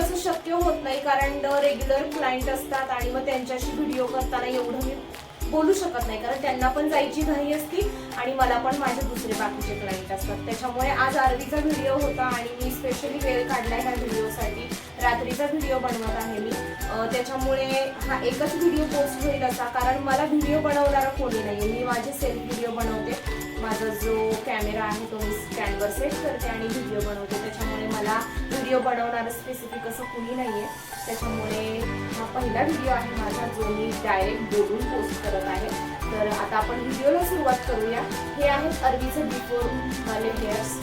तसं शक्य होत नाही कारण रेग्युलर क्लायंट असतात आणि मग त्यांच्याशी व्हिडिओ करताना एवढं मी बोलू शकत नाही कारण त्यांना पण जायची घाई असती आणि मला पण माझे दुसरे बाकीचे क्लायंट असतात. त्याच्यामुळे आज आरवीचा व्हिडिओ होता आणि मी स्पेशली वेळ काढला ह्या व्हिडिओसाठी रात्रीचा व्हिडिओ बनवत आहे मी. त्याच्यामुळे हा एकच व्हिडिओ पोस्ट होईल असा कारण मला व्हिडिओ बनवणारा कोणी नाही मी माझे सेल्फ व्हिडिओ बनवते. माझा जो कॅमेरा आहे तो मी स्टँडवर सेट करते आणि व्हिडिओ बनवते. त्याच्यामुळे मला व्हिडिओ बनवणारं स्पेसिफिक असं कुणी नाही आहे त्याच्यामुळे हा पहिला व्हिडिओ आहे माझा जो मी डायरेक्ट बोलून पोस्ट करत आहे. तर आता आपण व्हिडिओला सुरुवात करूया. हे आहेत अरवीचे बिफोर वाले हेअर्स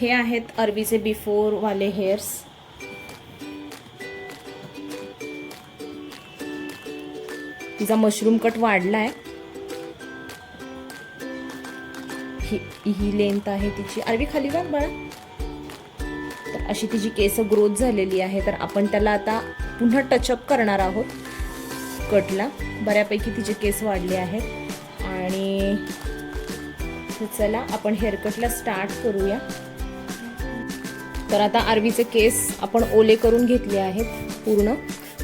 हे आहेत अरबीचे बिफोर वाले हेअर्स तिचा मशरूम कट वाढलाय. ही ही लेंथ आहे तिची. अरवी खाली बघ बाळा. तर अशी तिची केस ग्रोथ झालेली आहे. तर आपण त्याला आता पुन्हा टचअप करणार आहोत. कटला बऱ्यापैकी तिचे केस वाढले आहेत. आणि चला आपण हेअरकटला स्टार्ट करूया. तर आता आरवीचे केस आपण ओले करून घेतले आहेत पूर्ण.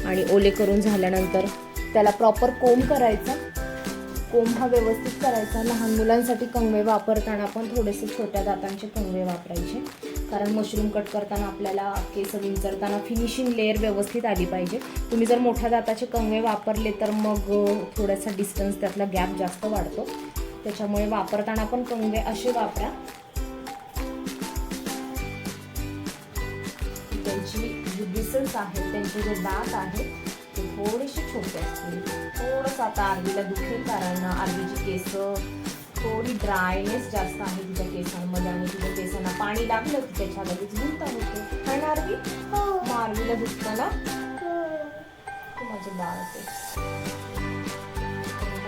आणि ओले करून झाल्यानंतर त्याला प्रॉपर कोंब करायचा. कोंब हा व्यवस्थित करायचा. लहान मुलांसाठी कंगवे वापरताना पण थोडेसे छोट्या दातांचे कंगवे वापरायचे. कारण मशरूम कट करताना आपल्याला केस विंचरताना फिनिशिंग लेअर व्यवस्थित आली पाहिजे. तुम्ही जर मोठ्या दाताचे कंगवे वापरले तर मग थोडासा डिस्टन्स त्यातला गॅप जास्त वाढतो. त्याच्यामुळे वापरताना पण कंगवे असे वापरा. जी आहेत त्यांचे जे दात आहेत ते थोडेसे छोटे असतील. थोडंसं आता आरवीला दुखेल कारण आरवीची केस थोडी ड्रायनेस जास्त आहे तिच्या केसांमध्ये आणि तिच्या केसांना पाणी लागलं की त्याच्या लगेच गुंता होते. कारण आरवी हो, मग आरवीला दुखताना माझे बाळ ते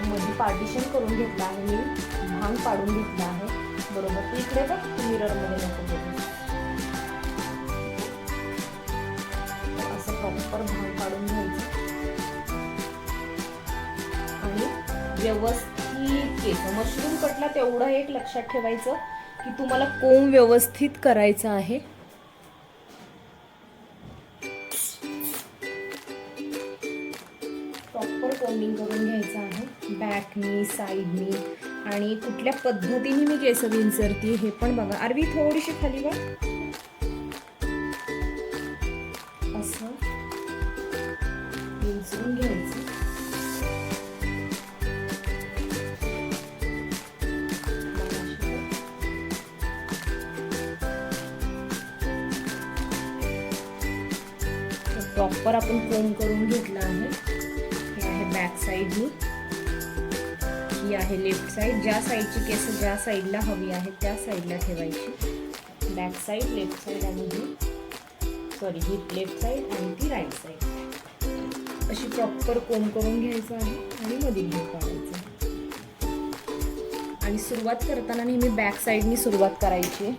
मध्ये पार्टिशन करून घेतलं आहे मी भांग पाडून घेतलं आहे. बरोबर इकडे बघ तू मिररमध्ये नको बघू प्रॉपर भांग काढून घ्यायचं. आणि व्यवस्थित केस. मशरूम कटला तेवढं एक लक्षात ठेवायचं की तुम्हाला कोंब व्यवस्थित करायचं आहे. प्रॉपर कोंबिंग करून घ्यायचं आहे. बॅकनी साईडनी आणि कुठल्या पद्धतीने मी केस विंचरते हे पण बघा. आरवी थोडीशी खाली बघ प्रॉपर आपण कोम करून घेतला आहे. हे आहे बॅक साईडनी ही आहे लेफ्ट साईड ज्या साईडची केस ज्या साईडला हवी आहे त्या साईडला ठेवायची. बॅक साईड लेफ्ट साईड आणि ही. सॉरी ही लेफ्ट साईड आणि ती राईट साईड अशी प्रॉपर कोम करून घ्यायचं आहे आणि मधील घेऊ काढायचं आणि सुरुवात करताना नेहमी बॅक साईडनी सुरुवात करायची.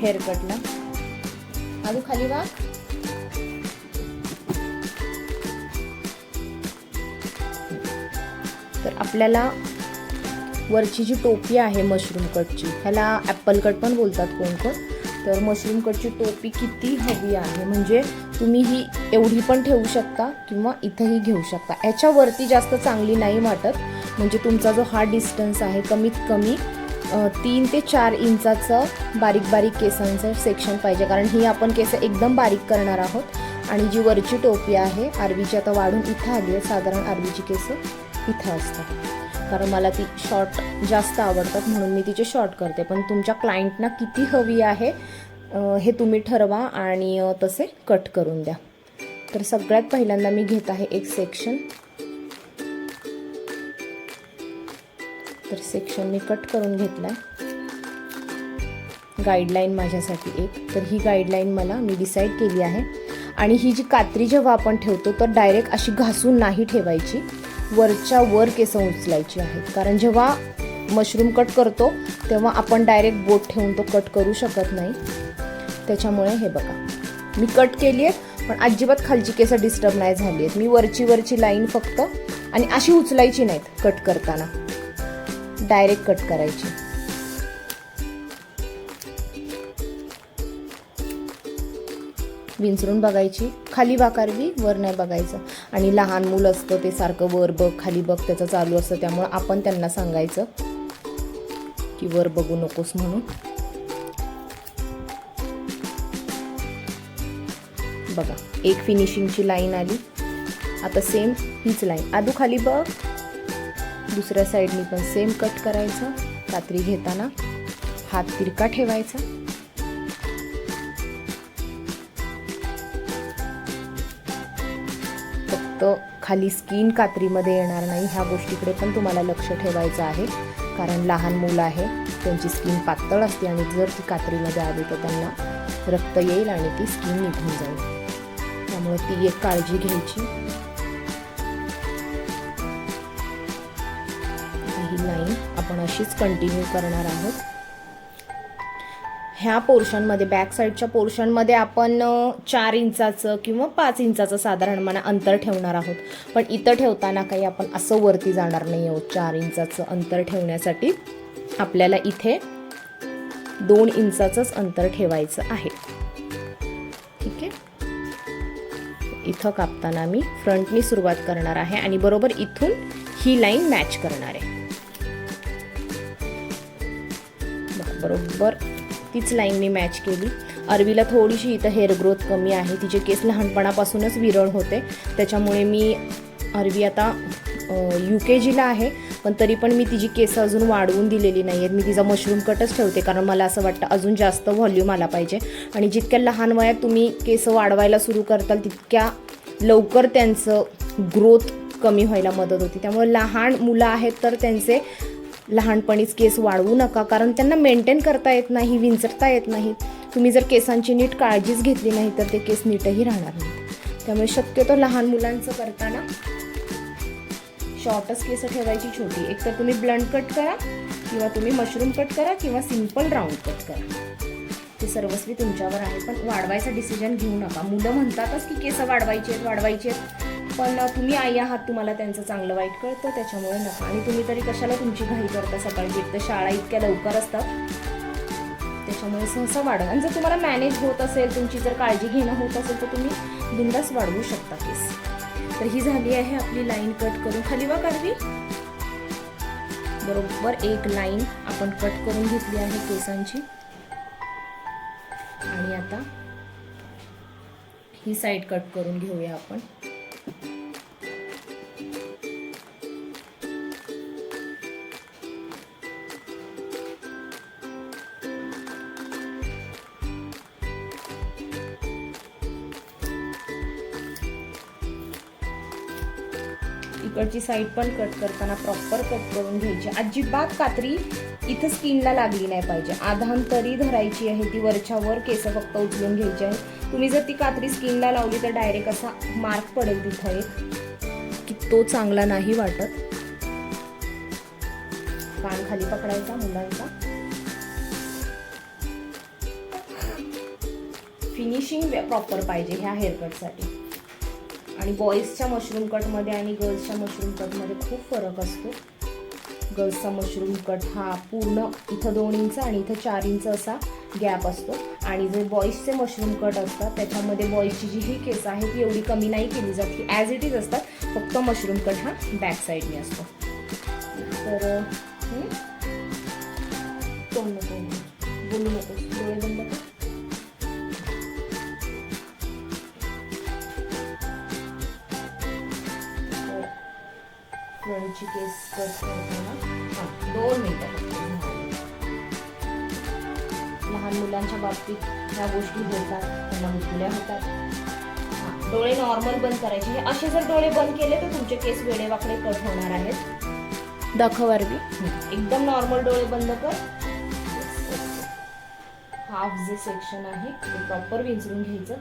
हेअर कटला आलू खाली वाघ आपल्याला वरची जी टोपी आहे मशरूम कटची ह्याला ॲपल कट पण बोलतात कोण कोण. तर मशरूम कटची टोपी किती हवी आहे? म्हणजे तुम्ही ही एवढी पण ठेवू शकता किंवा इथंही घेऊ शकता. याच्यावरती जास्त चांगली नाही वाटत. म्हणजे तुमचा जो हा डिस्टन्स आहे कमीत कमी तीन ते चार इंचाचं बारीक बारीक केसांचं सेक्शन पाहिजे. कारण ही आपण केस एकदम बारीक करणार आहोत. आणि जी वरची टोपी आहे आरवीची आता वाढून इथं आली आहे साधारण आरवीची केस इथं असतात. कारण मला ती शॉर्ट जास्त आवडतात म्हणून मी तिचे शॉर्ट करते. पण तुमच्या क्लायंटना किती हवी आहे हे तुम्ही ठरवा आणि तसे कट करून द्या. तर सगळ्यात पहिल्यांदा मी घेत आहे एक सेक्शन तर सेक्शन मी कट करून घेतला गाईडलाईन माझ्यासाठी एक. तर ही गाईडलाईन मला मी डिसाईड केली आहे. आणि ही जी कात्री जेव्हा आपण ठेवतो तर डायरेक्ट अशी घासून नाही ठेवायची. वरच्या वर केस उचलायची आहेत. कारण जेव्हा मशरूम कट करतो तेव्हा आपण डायरेक्ट बोट ठेवून तो कट करू शकत नाही. त्याच्यामुळे हे बघा. मी कट केली आहे पण अजिबात खालची केसं डिस्टर्ब नाही झाली आहेत. मी वरची वरची लाईन फक्त आणि अशी उचलायची नाहीत कट करताना. डायरेक्ट कट करायची. विंचरून बघायची. खाली वाकारवी वर नाही बघायचं. आणि लहान मूल असतं ते सारखं वर बघ खाली बघ त्याचं चालू असतं. त्यामुळं आपण त्यांना सांगायचं की वर बघू नकोस म्हणून. बघा एक फिनिशिंगची लाईन आली. आता सेम हीच लाईन आदू खाली बघ. दुसऱ्या साईडनी पण सेम कट करायचं. कात्री घेताना हात तिरका ठेवायचा. फक्त खाली स्किन कात्रीमध्ये येणार नाही ह्या गोष्टीकडे पण तुम्हाला लक्ष ठेवायचं आहे. कारण लहान मुलं आहे त्यांची स्किन पातळ असते आणि जर ती कात्रीमध्ये आली तर त्यांना रक्त येईल आणि ती स्किन निघून जाईल. त्यामुळे ती एक काळजी घ्यायची. नाही आपण अशीच कंटिन्यू करणार आहोत. ह्या पोर्शनमध्ये बॅक साईडच्या पोर्शनमध्ये आपण चार इंचाचं किंवा पाच इंचाचं साधारण म्हणा अंतर ठेवणार आहोत. पण इथं ठेवताना काही आपण असं वरती जाणार नाही आहोत चार इंचाचं अंतर ठेवण्यासाठी. आपल्याला इथे दोन इंचाचंच अंतर ठेवायचं आहे. ठीक आहे? इथं कापताना मी फ्रंटनी सुरुवात करणार आहे आणि बरोबर इथून ही लाईन मॅच करणार आहे. बरोबर. तीच लाईन मी मॅच केली. अरवीला थोडीशी इथं हेअर ग्रोथ कमी आहे. तिचे केस लहानपणापासूनच विरळ होते. त्याच्यामुळे मी अरवी आता यू के जीला आहे. पण तरी पण मी तिची केस अजून वाढवून दिलेली नाही आहेत मी तिचा मशरूम कटच ठेवते कारण मला असं वाटतं अजून जास्त व्हॉल्यूम आला पाहिजे. आणि जितक्या लहान वयात तुम्ही केस वाढवायला सुरू करताल तितक्या लवकर त्यांचं ग्रोथ कमी व्हायला मदत होती. त्यामुळे लहान मुलं आहेत तर त्यांचे लहानपणीच केस वाढवू नका कारण त्यांना मेंटेन करता येत नाही विंचरता येत नाही. तुम्ही जर केसांची नीट काळजीच घेतली नाही तर ते केस नीटही राहणार नाहीत त्यामुळे शक्यतो लहान मुलांचं करताना शॉर्टच केस ठेवायची छोटी. एक तर तुम्ही ब्लंट कट करा किंवा तुम्ही मशरूम कट करा किंवा सिंपल राऊंड कट करा. ते सर्वस्वी तुमच्यावर आहे पण वाढवायचा डिसिजन घेऊ नका. मुलं म्हणतातच की केस वाढवायचे आहेत वाढवायचे आहेत. पण तुम्ही आई आहात तुम्हाला त्यांचं चांगलं वाईट कळतं त्याच्यामुळे नका. आणि तुम्ही तरी कशाला तुमची घाई करता सकाळची एक तर शाळा इतक्या लवकर असतात. त्याच्यामुळे सहसा वाढवा. आणि जर तुम्हाला मॅनेज होत असेल तुमची जर काळजी घेणं होत असेल तर तुम्ही बिंदास वाढवू शकता केस. तर ही झाली आहे आपली लाईन कट करून. खाली वा कारवी बरोबर एक लाईन आपण कट करून घेतली आहे केसांची. आणि आता ही साईड कट करून घेऊया आपण. इकडची साईड पण कट करताना प्रॉपर कट करून घ्यायची. अजिबात कात्री इथं स्किनला लागली नाही पाहिजे. आधान तरी धरायची आहे ती वरच्या वर केस फक्त उचलून घ्यायची आहे. तुम्ही जर ती कात्री स्किनला लावली तर डायरेक्ट असा मार्क पडेल तिथं एक. की तो चांगला नाही वाटत. कान खाली पकडायचा मुलांचा. फिनिशिंग प्रॉपर पाहिजे ह्या हेअरकटसाठी आणि बॉईजच्या मशरूम कटमध्ये आणि गर्ल्सच्या मशरूम कटमध्ये खूप फरक असतो. गर्ल्सचा मशरूम कट हा पूर्ण इथं दोन इंच आणि इथं चार इंच असा गॅप असतो. आणि जे बॉईजचे मशरूम कट असतात त्याच्यामध्ये बॉईजची जी ही केस आहे ती एवढी कमी नाही केली जात. की ॲज इट इज असतात फक्त मशरूम कट हा बॅक साईडने असतो. तर हं? तोंड नको. बोलू नको. फ्रंटची केस हां दोन मिनटं. लहान मुलांच्या बाबतीत ह्या गोष्टी होतात त्यांना मुतुल्या होतात. डोळे नॉर्मल बंद करायचे. हे असे जर डोळे बंद केले तर तुमचे केस वेडेवाकडे कट होणार आहेत. दाखव आरवी एकदम नॉर्मल डोळे बंद कर. हाफ जे सेक्शन आहे ते प्रॉपर विंचरून घ्यायचं.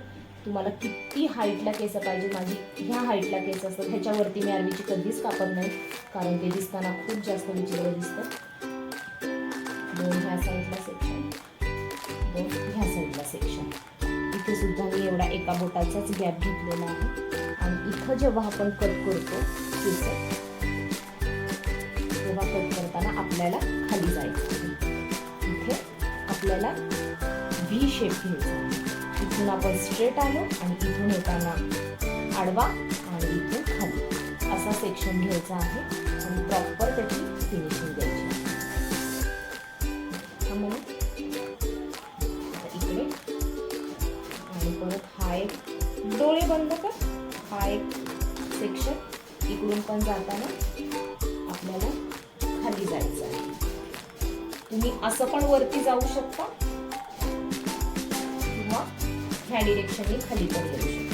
तुम्हाला किती हाईटला केस पाहिजे माझी ह्या हाईटला केस असतात. ह्याच्यावरती मी आरवीची कधीच कापत नाही. कारण ते दिसताना खूप जास्त विचित्र दिसतं. दोन ह्या साईडला सेक्शन दोन ह्या साईडला सेक्शन इथे सुद्धा मी एवढा एका बोटाचाच गॅप घेतलेला आहे. आणि इथं जेव्हा आपण कट करतो केस तेव्हा कट करताना आपल्याला खाली जायचं इथे आपल्याला व्ही शेप घ्यायचा इथून आपण स्ट्रेट आलो आणि इथून येताना आडवा आणि इथून असा सेक्शन घ्यायचा आहे आणि प्रॉपर त्याची फिनिशिंग द्यायची इकडे. आणि परत हा एक डोळे बंद कर. हा एक सेक्शन इकडून पण जाताना आपल्याला खाली जायचं आहे. तुम्ही असं पण वरती जाऊ शकता. किंवा ह्या डिरेक्शनने खाली पण जाऊ शकता.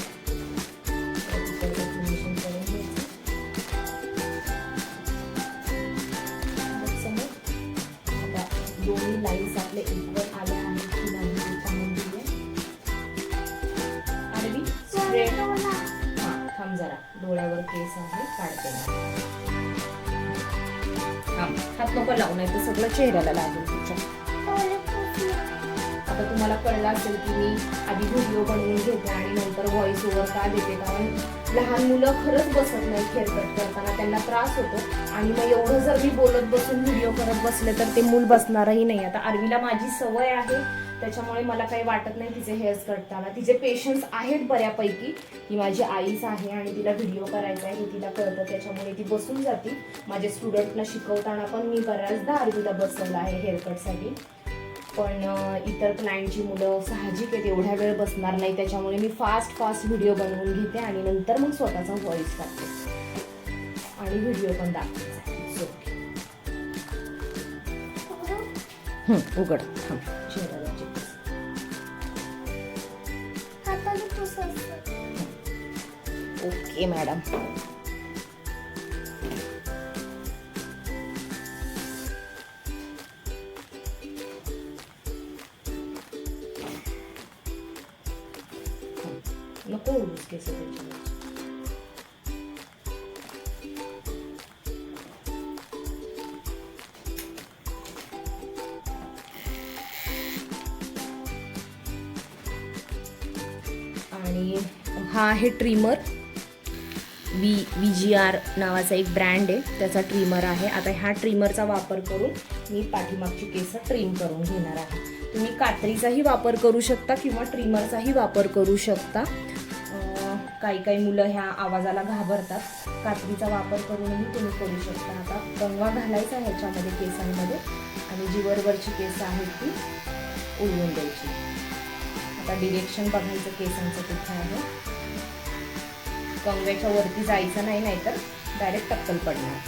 डोकं नको लावू तर सगळं चेहऱ्याला लागेल तुझ्या आता तुम्हाला कळलं असेल की मी आधी व्हिडिओ बनवून घेते आणि नंतर व्हॉइस ओव्हर का देते कारण लहान मुलं खरंच बसत नाही हेअर करताना त्यांना त्रास होतो. आणि मग एवढं जर मी बोलत बसून व्हिडिओ करत बसले तर ते मूल बसणारही नाही. आता आरवीला माझी सवय आहे त्याच्यामुळे मला काही वाटत नाही तिचे हेअर्स कटताना तिचे पेशन्स आहेत बऱ्यापैकी. ही माझी आईच आहे आणि तिला व्हिडिओ करायचा आहे हे तिला कळतं. त्याच्यामुळे ती बसून जाते. माझ्या स्टुडंटला शिकवताना पण मी बऱ्याचदा आरवीला बसवलं आहे हेअरकटसाठी पण इतर क्लायंटची मुलं साहजिक आहेत एवढ्या वेळ बसणार नाही. त्याच्यामुळे मी फास्ट फास्ट व्हिडिओ बनवून घेते आणि नंतर मग स्वतःचा व्हॉइस टाकते. आणि व्हिडिओ पण दाखवते. Okay. हं, ओके मॅडम नको त्याच्यावर आणि हा आहे trimmer V V G R नावाचा एक ब्रँड आहे. त्याचा ट्रिमर आहे. आता ह्या ट्रिमरचा वापर करून मी पाठीमागची केस ट्रिम करून घेणार आहे. तुम्ही कात्रीचाही वापर करू शकता किंवा ट्रिमरचाही वापर करू शकता. काही काही मुलं ह्या आवाजाला घाबरतात. कात्रीचा वापर करूनही तुम्ही करू शकता. आता कंगवा घालायचा ह्याच्यामध्ये केसांमध्ये आणि जी वरवरची केस आहेत ती उडवून द्यायची. आता डिरेक्शन बघायचं केसांचं कुठे आहे. कंगव्याच्या वरती जायचं नाही नाहीतर डायरेक्ट टक्कल पडणार.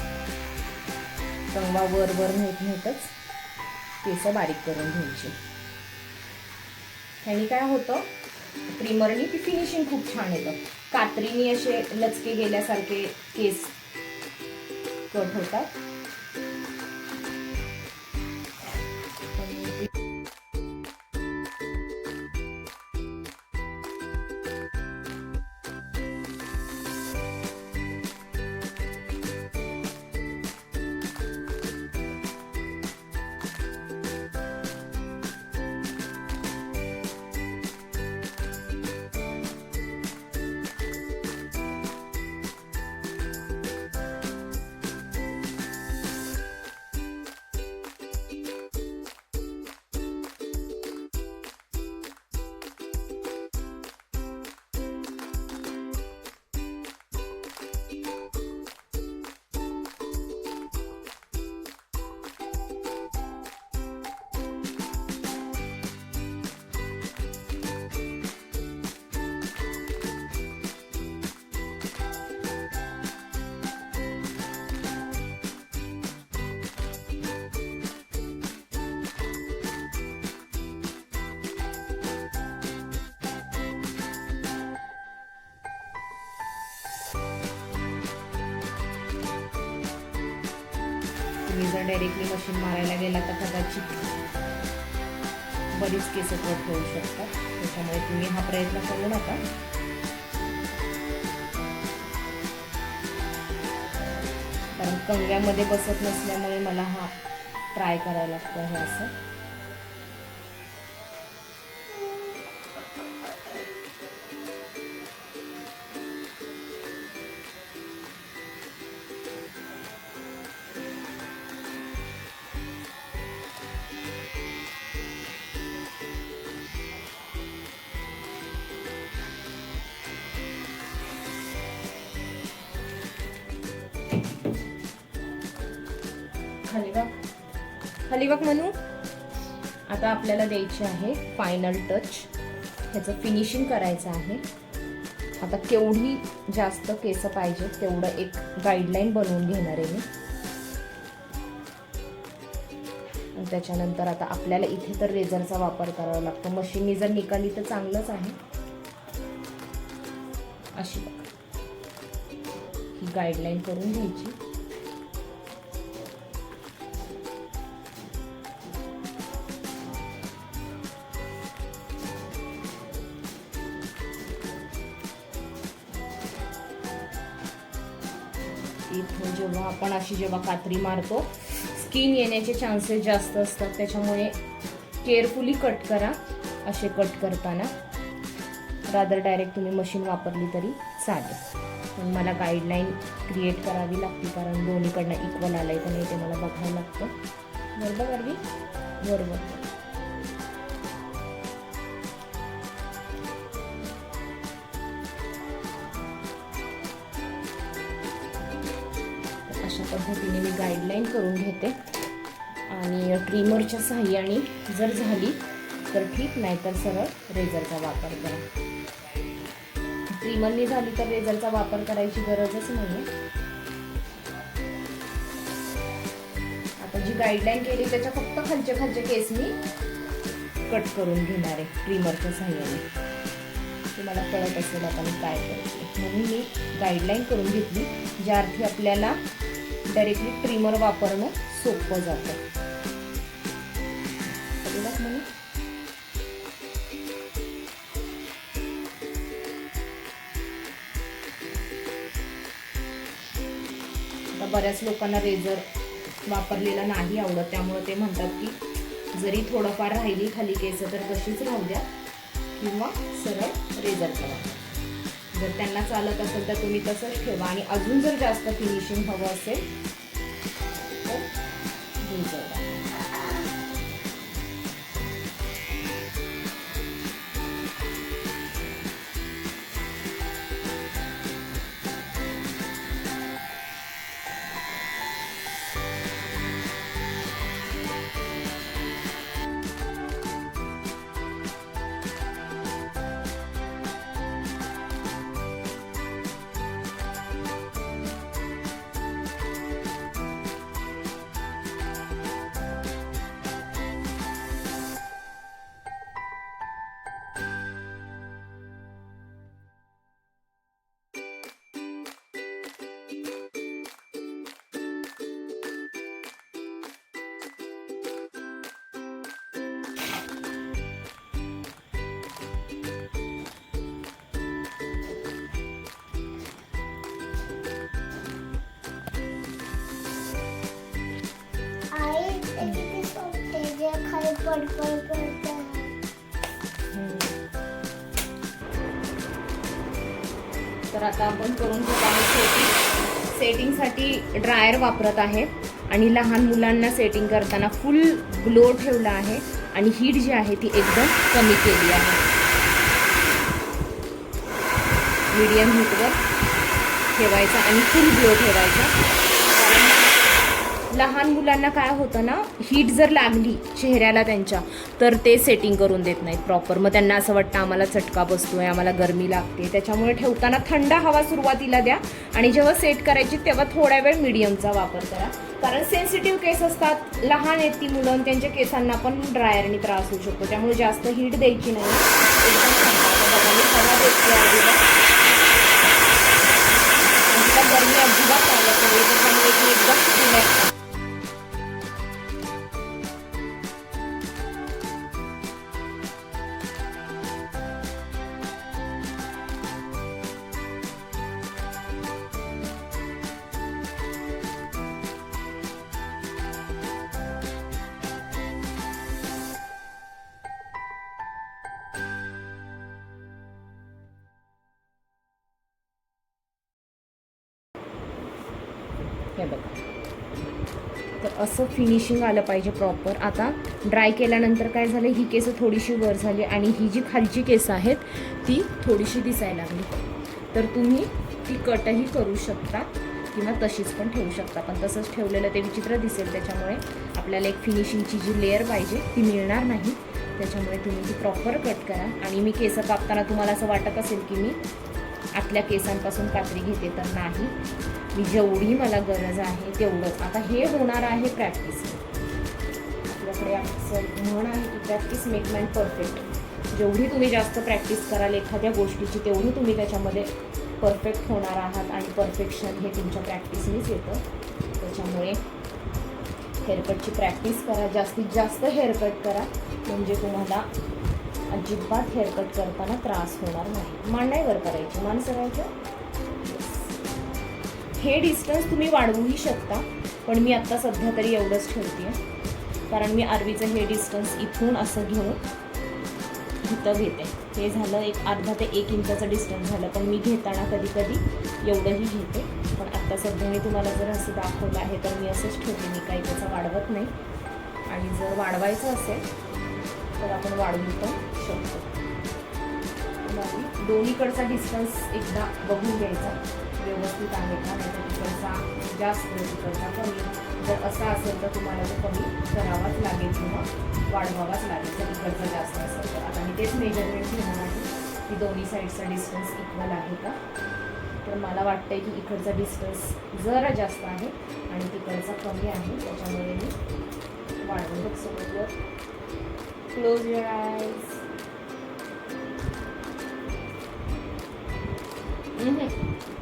कंगवा वर वर नेत नेतच केस बारीक करून घ्यायची. ह्यानी काय होतं? ट्रिमरनी ती फिनिशिंग खूप छान येतं कात्रीने असे लचके गेल्यासारखे केस कट होतात तुम्ही जर डायरेक्टली मशीन मारायला गेला तर कदाचित बरीच केस कट होऊ शकतात. त्याच्यामुळे तुम्ही हा प्रयत्न करू नका. कारण कंग्यामध्ये बसत नसल्यामुळे मला हा ट्राय करायला लागतो हे असं. खाली बघ बघ म्हणू? आता आपल्याला द्यायची आहे फायनल टच ह्याचं फिनिशिंग करायचं आहे. आता केवढी जास्त केस पाहिजे तेवढं एक गाईडलाईन बनवून घेणार आहे मी. आणि त्याच्यानंतर आता आपल्याला इथे तर रेझरचा वापर करावा लागतो. मशीननी जर निकाली तर चांगलंच आहे. अशी बघ. ही गाईडलाईन करून घ्यायची. इथं जेव्हा आपण अशी जेव्हा कात्री मारतो स्किन येण्याचे चान्सेस जास्त असतात. त्याच्यामुळे केअरफुली कट करा असे कट करताना. रादर डायरेक्ट तुम्ही मशीन वापरली तरी चालेल. पण मला गाईडलाईन क्रिएट करावी लागते कारण दोन्हीकडनं इक्वल आलं आहे का नाही ते मला बघावं लागतं. बरोबर अरवी? बरोबर. करून घेते. आणि ट्रिमरच्या सहाय्याने जर झाली तर ठीक नाहीतर सरळ रेझरचा वापर करा. ट्रिमरनी झाली तर रेझरचा वापर करायची गरजच नाही आता जी गाईडलाईन केली त्याच्या फक्त खालचे खालचे केस मी कट करून घेणार आहे ट्रिमरच्या सहाय्याने. तुम्हाला कळत असेल आता मी काय करते. म्हणून मी गाईडलाईन करून घेतली ज्या अर्थी आपल्याला डायरेक्टली ट्रिमर वापरणं सोपं जातं. आता बऱ्याच लोकांना रेझर वापरलेला नाही आवडत त्यामुळे ते म्हणतात की जरी थोडंफार राहिली खाली केस तर तशीच राहू द्या किंवा सरळ रेझर करा. जर त्यांना चालत असेल तर तुम्ही तसंच ठेवा. आणि अजून जर जास्त फिनिशिंग हवं असेल हो, तर जे खाली पडपड तर आता आपण करून घेत आहोत सेटिंग सेटिंगसाठी ड्रायर वापरत आहे आणि लहान मुलांना सेटिंग करताना फुल ग्लो ठेवला आहे. आणि हीट जी आहे ती एकदम कमी केली आहे. मीडियम हीटवर ठेवायचा आणि फुल ग्लो ठेवायचा. लहान मुलांना काय होतं ना हीट जर लागली चेहऱ्याला त्यांच्या तर ते सेटिंग करून देत नाहीत प्रॉपर मग त्यांना असं वाटतं आम्हाला चटका बसतोय आम्हाला गरमी लागते. त्याच्यामुळे ठेवताना थंड हवा सुरुवातीला द्या आणि जेव्हा सेट करायची तेव्हा थोड्या वेळ मीडियमचा वापर करा. कारण सेन्सिटिव्ह केस असतात लहान आहेत ती मुलं त्यांच्या केसांना पण ड्रायरने त्रास होऊ शकतो. त्यामुळे जास्त हीट द्यायची नाही. एकदम गरमी अजिबात आलं नाही त्याच्यामुळे ती एकदम रिलॅक्स हे बघा. तर असं फिनिशिंग आलं पाहिजे प्रॉपर आता ड्राय केल्यानंतर काय झालं ही केसं थोडीशी वर झाली आणि ही जी खालची केसं आहेत ती थोडीशी दिसायला लागली. तर तुम्ही ती कटही करू शकता किंवा तशीच पण ठेवू शकता. पण तसंच ठेवलेलं ते विचित्र दिसेल. त्याच्यामुळे आपल्याला एक फिनिशिंगची जी लेअर पाहिजे ती मिळणार नाही. त्याच्यामुळे तुम्ही ती प्रॉपर कट करा. आणि मी केसं कापताना तुम्हाला असं वाटत असेल की मी आतल्या केसांपासून कात्री घेते तर नाही. मी जेवढी मला गरज आहे तेवढं. आता हे होणार आहे प्रॅक्टिस आपल्याकडे असं म्हण आहे की प्रॅक्टिस मेक मॅन परफेक्ट जेवढी तुम्ही जास्त प्रॅक्टिस कराल एखाद्या गोष्टीची तेवढी तुम्ही त्याच्यामध्ये परफेक्ट होणार आहात आणि परफेक्शन हे तुमच्या प्रॅक्टिसनेच येतं. त्याच्यामुळे हेअरकटची प्रॅक्टिस करा. जास्तीत जास्त हेअरकट करा. म्हणजे तुम्हाला अजिबात हेअरकट करताना त्रास होणार नाही. मान नाही करायची. मान सरायचं हे डिस्टन्स तुम्ही वाढवूही शकता पण मी आत्ता सध्या तरी एवढंच ठेवते कारण मी आरवीचं हे डिस्टन्स इथून असं घेऊन इथं घेते. हे झालं एक अर्धा ते एक इंचाचं डिस्टन्स झालं पण मी घेताना कधी कधी एवढंही घेते. पण आत्ता सध्या मी तुम्हाला जर असं दाखवलं आहे तर मी असंच ठेवते. मी काही त्याचं वाढवत नाही. आणि जर वाढवायचं असेल तर आपण वाढवू पण. शकतो. दोन्हीकडचा डिस्टन्स एकदा बघून घ्यायचा. व्यवस्थित आहे का? नाही तर तिकडचा जास्त तिकडचा कमी. जर असा असेल तर तुम्हाला तो कमी करावाच लागेल किंवा वाढवावाच लागेल. तर तिकडचा जास्त असेल तर. आता मी तेच मेजरमेंट घेणार आहे की दोन्ही साईडचा डिस्टन्स इक्वल आहे का? तर मला वाटतंय की इकडचा डिस्टन्स जरा जास्त आहे आणि तिकडचा कमी आहे. त्याच्यामुळे मी वाढवून बघ सोबतवर क्लोज युअर आयज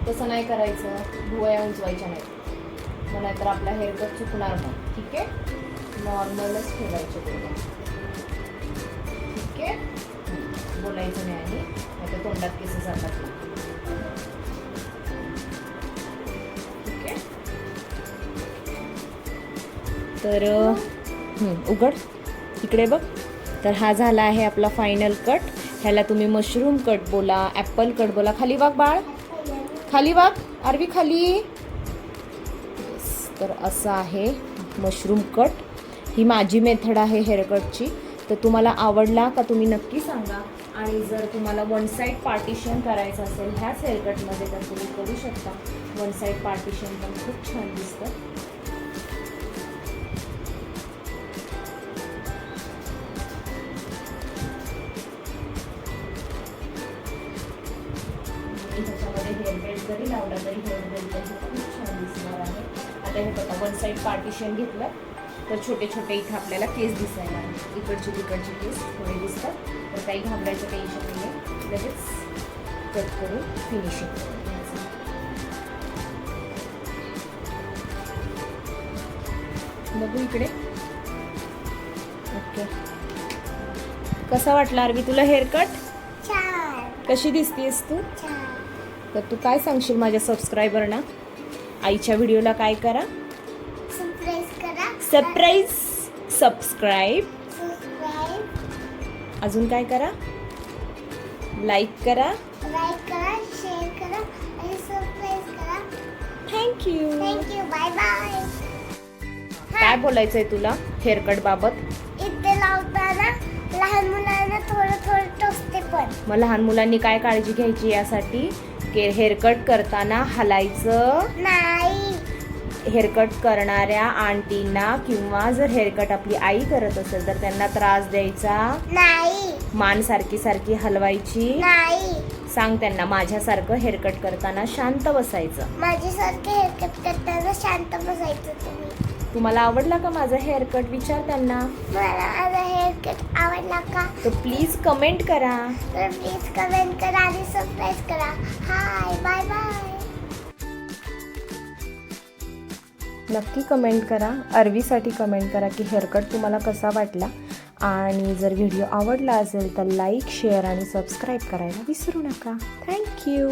तसं नाही करायचं. भुवया उंचवायच्या नाही मग नाहीतर आपला हेअरकट चुकणार मग ठीक आहे? नॉर्मलच ठेवायचे तेवढं ठीक आहे? बोलायचं नाही आणि नाहीतर तोंडात केस जातात. ठीक आहे? तर उघड. इकडे बघ. तर हा झाला आहे आपला फायनल कट ह्याला तुम्ही मशरूम कट बोला ॲपल कट बोला. खाली वाघ बाळ. खाली वाघ आरवी खाली. तर असं आहे मशरूम कट ही माझी मेथड आहे हेअरकटची तर तुम्हाला आवडला का तुम्ही नक्की सांगा. आणि जर तुम्हाला वन साईड पार्टिशन करायचं असेल ह्याच हेअरकटमध्ये तर तुम्ही करू शकता. वन साईड पार्टिशन पण खूप छान दिसतं. जरी लावला तरी हेअर बेल्ट खूप छान दिसणार आहे. आता हे बघा वन साईड पार्टिशन घेतलं तर छोटे छोटे इथं आपल्याला केस दिसायला लागले. इकडचे तिकडचे केस थोडे दिसतात. तर काही घाबरायचं टेन्शन नाही आहे लगेच कट करून फिनिशिंग करून. बघू इकडे. ओके कसा वाटला अरवी तुला हेअरकट कशी दिसतीयस तू? तर तू काय सांगशील माझ्या सबस्क्रायबरना आईच्या व्हिडिओला काय करा? सरप्राईज करा. सरप्राईज सबस्क्राईब अजून काय करा? लाईक करा. थँक्यू थँक्यू बाय बाय काय बोलायचंय तुला हेअरकट बाबत? इथे लावताना लहान मुलांना थोडं थोडं टोचते पण. मग लहान मुलांनी काय काळजी घ्यायची यासाठी? की हेअरकट करताना हलायचं? नाही. हेअरकट करणाऱ्या आंटींना किंवा जर हेअरकट आपली आई करत असेल तर त्यांना त्रास द्यायचा? नाही. मान सारखी सारखी हलवायची? नाही. सांग त्यांना माझ्यासारखं हेअरकट करताना शांत बसायचं. माझ्यासारखे हेअरकट करताना शांत बसायचं तुम्ही. तुम्हाला आवडला का माझा हेअरकट विचार त्यांना. मला माझा हेअरकट आवडला का? तर प्लीज कमेंट करा. तर प्लीज कमेंट करा आणि सबस्क्राईब करा. हाय बाय बाय नक्की कमेंट करा. अरवीसाठी कमेंट करा की हेअरकट तुम्हाला कसा वाटला. आणि जर व्हिडिओ आवडला असेल तर लाईक शेअर आणि सबस्क्राईब करायला विसरू नका. थँक्यू